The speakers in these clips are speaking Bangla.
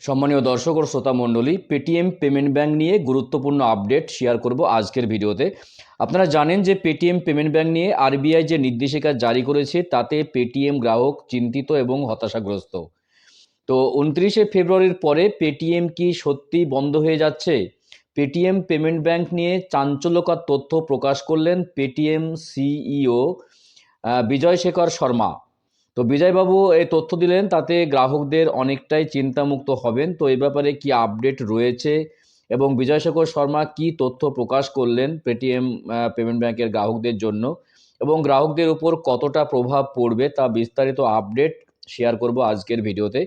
সম্মানীয় দর্শক ও শ্রোতা মণ্ডলী পেটিএম পেমেন্ট ব্যাঙ্ক নিয়ে গুরুত্বপূর্ণ আপডেট শেয়ার করব আজকের ভিডিওতে। আপনারা জানেন যে পেটিএম পেমেন্ট ব্যাংক নিয়ে আরবিআই যে নির্দেশিকা জারি করেছে, তাতে পেটিএম গ্রাহক চিন্তিত এবং হতাশাগ্রস্ত। তো উনত্রিশে ফেব্রুয়ারির পরে পেটিএম কি সত্যি বন্ধ হয়ে যাচ্ছে? পেটিএম পেমেন্ট ব্যাংক নিয়ে চাঞ্চল্যকর তথ্য প্রকাশ করলেন পেটিএম সিইও বিজয় শেখর শর্মা। তো বিজয়বাবু এই তথ্য দিলেন, তাতে গ্রাহকদের অনেকটাই চিন্তামুক্ত হবেন। তো এই ব্যাপারে কি আপডেট রয়েছে? এবং বিজয় বিজয়শেখর শর্মা কি তথ্য প্রকাশ করলেন পেটিএম পেমেন্ট ব্যাংকের গ্রাহকদের জন্য? এবং গ্রাহকদের উপর কতটা প্রভাব পড়বে তা বিস্তারিত আপডেট শেয়ার করব আজকের ভিডিওতে।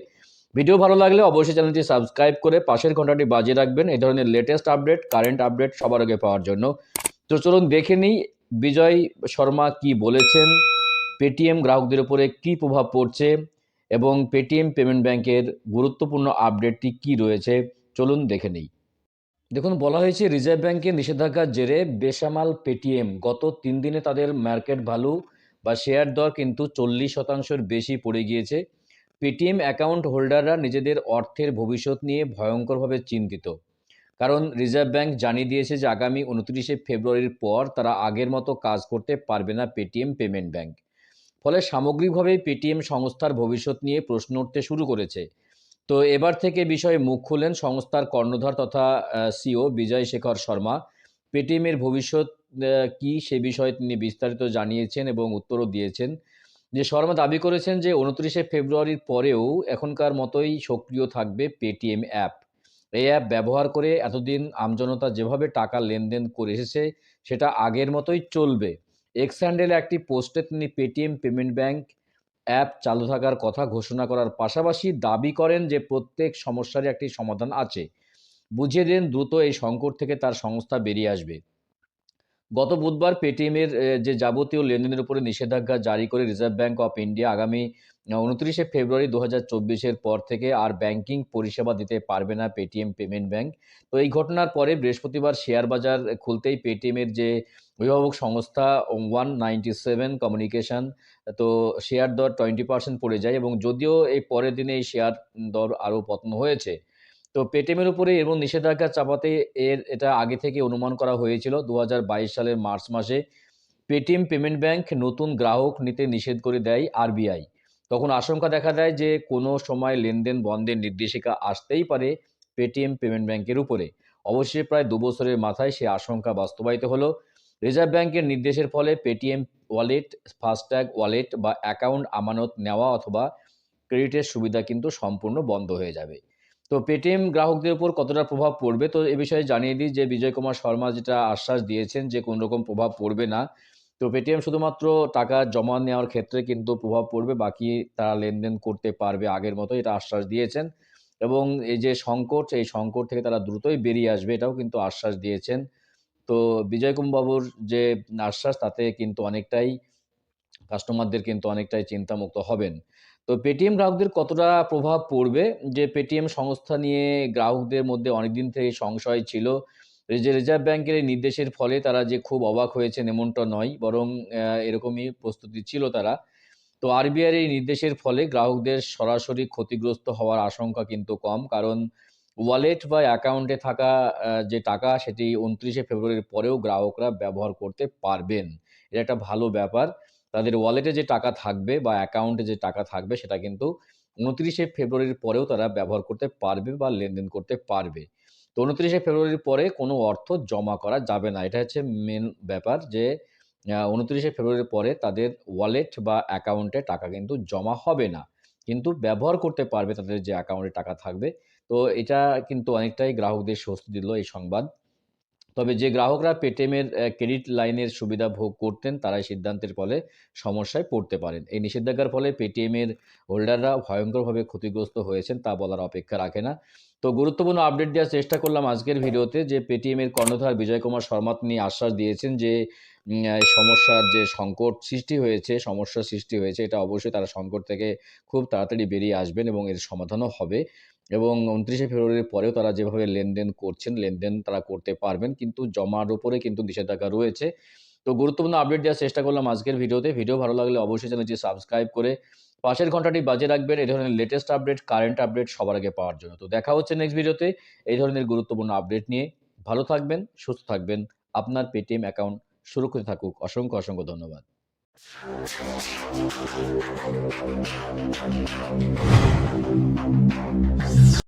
ভিডিও ভালো লাগলে অবশ্যই চ্যানেলটি সাবস্ক্রাইব করে পাশের ঘন্টাটি বাজিয়ে রাখবেন এই ধরনের লেটেস্ট আপডেট কারেন্ট আপডেট সবার আগে পাওয়ার জন্য। তো চলুন দেখে নিই বিজয় শর্মা কি বলেছেন। পেটিএম গ্রাহকদের উপরে কী প্রভাব পড়ছে এবং পেটিএম পেমেন্ট ব্যাংকের গুরুত্বপূর্ণ আপডেটটি কি রয়েছে? চলুন দেখে নেই। দেখুন, বলা হয়েছে রিজার্ভ ব্যাংকের নিষেধাজ্ঞার জেরে বেসামাল পেটিএম গত তিন দিনে তাদের মার্কেট ভ্যালু বা শেয়ার দর কিন্তু চল্লিশ শতাংশের বেশি পড়ে গিয়েছে। পেটিএম অ্যাকাউন্ট হোল্ডাররা নিজেদের অর্থের ভবিষ্যৎ নিয়ে ভয়ঙ্করভাবে চিন্তিত। কারণ রিজার্ভ ব্যাংক জানিয়ে দিয়েছে যে আগামী উনত্রিশে ফেব্রুয়ারির পর তারা আগের মতো কাজ করতে পারবে না পেটিএম পেমেন্ট ব্যাংক। ফলে সামগ্রিকভাবেই পেটিএম সংস্থার ভবিষ্যৎ নিয়ে প্রশ্ন উঠতে শুরু করেছে। তো এবার থেকে বিষয়ে মুখ খুললেন সংস্থার কর্ণধার তথা সিও বিজয় শেখর শর্মা। পেটিএমের ভবিষ্যৎ কি সে বিষয়ে তিনি বিস্তারিত জানিয়েছেন এবং উত্তরও দিয়েছেন। যে শর্মা দাবি করেছেন যে উনত্রিশে ফেব্রুয়ারির পরেও এখনকার মতোই সক্রিয় থাকবে পেটিএম অ্যাপ। এই অ্যাপ ব্যবহার করে এতদিন আমজনতা যেভাবে টাকা লেনদেন করে এসেছে, সেটা আগের মতোই চলবে। এক্স হ্যান্ডেলে একটি পোস্টে তিনি পেটিএম পেমেন্ট ব্যাংক অ্যাপ চালু থাকার কথা ঘোষণা করার পাশাপাশি দাবি করেন যে প্রত্যেক সমস্যারই একটি সমাধান আছে। বুঝিয়ে দেন, দ্রুত এই সংকট থেকে তার সংস্থা বেরিয়ে আসবে। গত বুধবার পেটিএমের যে যাবতীয় লেনদেনের উপরে নিষেধাজ্ঞা জারি করে রিজার্ভ ব্যাঙ্ক অফ ইন্ডিয়া আগামী উনত্রিশে ফেব্রুয়ারি দু হাজার পর থেকে আর ব্যাংকিং পরিষেবা দিতে পারবে না পেটিএম পেমেন্ট ব্যাংক তো এই ঘটনার পরে বৃহস্পতিবার শেয়ার বাজার খুলতেই পেটিএমের যে অভিভাবক সংস্থা ওয়ান নাইনটি সেভেন কমিউনিকেশন, তো শেয়ার দর টোয়েন্টি পার্সেন্ট পড়ে যায় এবং যদিও এই পরের দিনে এই শেয়ার দর আরও পতন হয়েছে তো পেটিএমের উপরে এবং নিষেধাজ্ঞা চাপাতে এর এটা আগে থেকে অনুমান করা হয়েছিল দু হাজার বাইশ সালের মার্চ মাসে। পেটিএম পেমেন্ট ব্যাংক নতুন গ্রাহক নিতে নিষেধ করে দেয় আরবিআই তখন আশঙ্কা দেখা দেয় যে কোনো সময় লেনদেন বন্ধের নির্দেশিকা আসতেই পারে পেটিএম পেমেন্ট ব্যাংকের উপরে। অবশ্যই প্রায় দু বছরের মাথায় সে আশঙ্কা বাস্তবায়িত হলো। রিজার্ভ ব্যাংকের নির্দেশের ফলে পেটিএম ওয়ালেট ফাস্ট্যাগ ওয়ালেট বা অ্যাকাউন্ট আমানত নেওয়া অথবা ক্রেডিটের সুবিধা কিন্তু সম্পূর্ণ বন্ধ হয়ে যাবে। তো পেটিএম গ্রাহকদের উপর কতটা প্রভাব পড়বে? তো এ বিষয়ে জানিয়ে দিই যে বিজয় কুমার শর্মা যেটা আশ্বাস দিয়েছেন যে কোনো রকম প্রভাব পড়বে না। তো পেটিএম শুধুমাত্র টাকা জমা নেওয়ার ক্ষেত্রে কিন্তু প্রভাব পড়বে, বাকি তারা লেনদেন করতে পারবে আগের মতো এটা আশ্বাস দিয়েছেন। এবং এই যে সংকট, এই সংকট থেকে তারা দ্রুতই বেরিয়ে আসবে এটাও কিন্তু আশ্বাস দিয়েছেন। তো বিজয় বাবুর যে আশ্বাস তাতে কিন্তু অনেকটাই কাস্টমারদের কিন্তু অনেকটাই চিন্তামুক্ত হবেন। তো পেটিএম গ্রাহকদের কতটা প্রভাব পড়বে? যে পেটিএম সংস্থা নিয়ে গ্রাহকদের মধ্যে অনেকদিন থেকে সংশয় ছিল। যে রিজার্ভ ব্যাংকের এই নির্দেশের ফলে তারা যে খুব অবাক হয়েছেন এমনটা নয়, বরং এরকমই প্রস্তুতি ছিল তারা। তো আরবিআইয়ের এই নির্দেশের ফলে গ্রাহকদের সরাসরি ক্ষতিগ্রস্ত হওয়ার আশঙ্কা কিন্তু কম, কারণ ওয়ালেট বা অ্যাকাউন্টে থাকা যে টাকা সেটি উনত্রিশে ফেব্রুয়ারির পরেও গ্রাহকরা ব্যবহার করতে পারবেন। এটা একটা ভালো ব্যাপার। তাদের ওয়ালেটে যে টাকা থাকবে বা অ্যাকাউন্টে যে টাকা থাকবে সেটা কিন্তু উনত্রিশে ফেব্রুয়ারির পরেও তারা ব্যবহার করতে পারবে বা লেনদেন করতে পারবে। তো উনত্রিশে ফেব্রুয়ারির পরে কোনো অর্থ জমা করা যাবে না। এটা হচ্ছে মেন ব্যাপার যে উনত্রিশে ফেব্রুয়ারির পরে তাদের ওয়ালেট বা অ্যাকাউন্টে টাকা কিন্তু জমা হবে না। কিন্তু ব্যবহার করতে পারবে তাদের যে অ্যাকাউন্টে টাকা থাকবে। তো এটা কিন্তু অনেকটাই গ্রাহকদের স্বস্তি দিল এই সংবাদ। তবে যে গ্রাহকরা পেটিএমের ক্রেডিট লাইনের সুবিধা ভোগ করতেন, তারাই সিদ্ধান্তের ফলে সমস্যায় পড়তে পারেন। এই নিষেধাজ্ঞার ফলে পেটিএমের হোল্ডাররা ভয়ঙ্করভাবে ক্ষতিগ্রস্ত হয়েছেন, তা বলার অপেক্ষা রাখে না। তো গুরুত্বপূর্ণ আপডেট দেওয়ার চেষ্টা করলাম আজকের ভিডিওতে যে পেটিএমের কর্ণধার বিজয় কুমার শর্মা তিনি আশ্বাস দিয়েছেন যে সমস্যার যে সংকট সৃষ্টি হয়েছে সমস্যার সৃষ্টি হয়েছে, এটা অবশ্যই তারা সংকট থেকে খুব তাড়াতাড়ি বেরিয়ে আসবেন এবং এর সমাধানও হবে। এবং উনত্রিশে ফেব্রুয়ারির পরেও তারা যেভাবে লেনদেন করছেন, লেনদেন তারা করতে পারবেন। কিন্তু জমার উপরে কিন্তু নিষেধাজ্ঞা রয়েছে। তো গুরুত্বপূর্ণ আপডেট দেওয়ার চেষ্টা করলাম আজকের ভিডিওতে। ভিডিও ভালো লাগলে অবশ্যই চ্যানেলটি সাবস্ক্রাইব করে পাশের ঘন্টাটি বাজে রাখবেন। এই ধরনের লেটেস্ট আপডেট কারেন্ট আপডেট সবার আগে পাওয়ার জন্য। তো দেখা হচ্ছে নেক্সট ভিডিওতে এই ধরনের গুরুত্বপূর্ণ আপডেট নিয়ে। ভালো থাকবেন, সুস্থ থাকবেন। আপনার পেটিএম অ্যাকাউন্ট সুরক্ষিত থাকুক। অসংখ্য অসংখ্য ধন্যবাদ। 千葉市は、東京・汎本町の町長の田んぼを守るために、